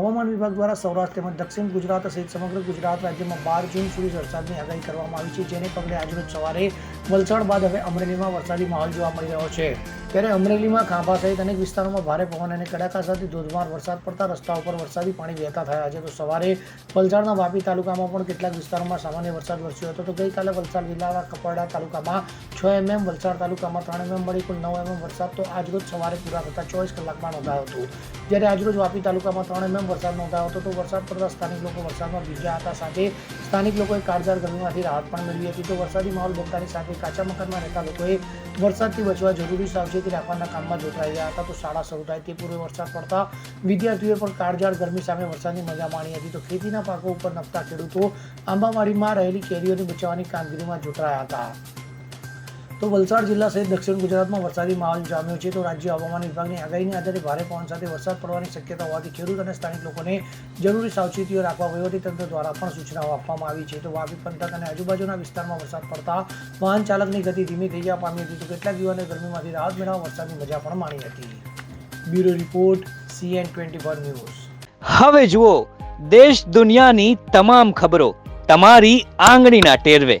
હવામાન વિભાગ દ્વારા સૌરાષ્ટ્ર તેમજ દક્ષિણ ગુજરાત સહિત સમગ્ર ગુજરાત રાજ્યમાં બાર જૂન સુધી વરસાદની આગાહી કરવામાં આવી છે, જેને પગલે આજરોજ સવારે વલસાડ બાદ હવે અમરેલીમાં વરસાદી માહોલ જોવા મળી રહ્યો છે. ત્યારે અમરેલીમાં ખાંભા સહિત અનેક વિસ્તારોમાં ભારે પવન અને કડાકા સાથે ધોધમાર વરસાદ પડતા રસ્તા ઉપર વરસાદી પાણી વહેતા થયા છે. તો સવારે વલસાડના વાપી તાલુકામાં પણ કેટલાક વિસ્તારોમાં સામાન્ય વરસાદ વરસ્યો હતો. તો ગઈકાલે વલસાડ જિલ્લાના કપરડા તાલુકામાં છ એમએમ, વલસાડ તાલુકામાં ત્રણ એમએમ મળી કુલ નવ એમએમ વરસાદ. તો આજરોજ સવારે પૂરા થતા ચોવીસ કલાકમાં નોંધાયો હતો. જ્યારે આજરોજ વાપી તાલુકામાં ત્રણ એમએમ વરસાદ નોંધાયો હતો. તો વરસાદ પડતા સ્થાનિક લોકો વરસાદમાં ભીંજ્યા હતા. સાથે સ્થાનિક લોકોએ કાળઝાળ ગરમીમાંથી રાહત પણ મેળવી હતી. તો વરસાદી માહોલ બનતાની સાથે કાચા મકાનમાં રહેતા લોકોએ વરસાદથી બચવા જરૂરી સાવચેતી રાખવાના કામમાં જોતરાઈ ગયા હતા. તો શાળા શરૂ થાય તે પૂર્વે વરસાદ પડતા વિદ્યાર્થીઓએ પણ કાળઝાળ ગરમી સામે વરસાદની મજા માણી હતી. તો ખેતીના પાકો ઉપર નફતા ખેડૂતો આંબાવાડીમાં રહેલી કેરીઓને બચાવવાની કામગીરીમાં જોતરાયા હતા. તો વલસાડ જિલ્લા સહિત દક્ષિણ ગુજરાતમાં વરસાદી માહોલ જામ્યો છે. તો રાજ્ય હવામાન વિભાગની આગાહીને આધારે ભારે પવન સાથે વરસાદ પડવાની શક્યતા હોવાથી ખેડૂત અને સ્થાનિક લોકોને જરૂરી સાવચેતીઓ રાખવા વહીવટીતંત્ર દ્વારા પણ સૂચનાઓ આપવામાં આવી છે. તો વાપી પંથક અને આજુબાજુના વિસ્તારમાં વરસાદ પડતા વાહન ચાલકની ગતિ ધીમી થઈ જવા પામી હતી. તો કેટલાક યુવાને ગરમીમાંથી રાહત મેળવવા વરસાદની મજા પણ માણી હતી. Bureau report, CN twenty four news. હવે જુઓ, દેશ દુનિયાની તમામ ખબરો તમારી આંગળીના ટેરવે.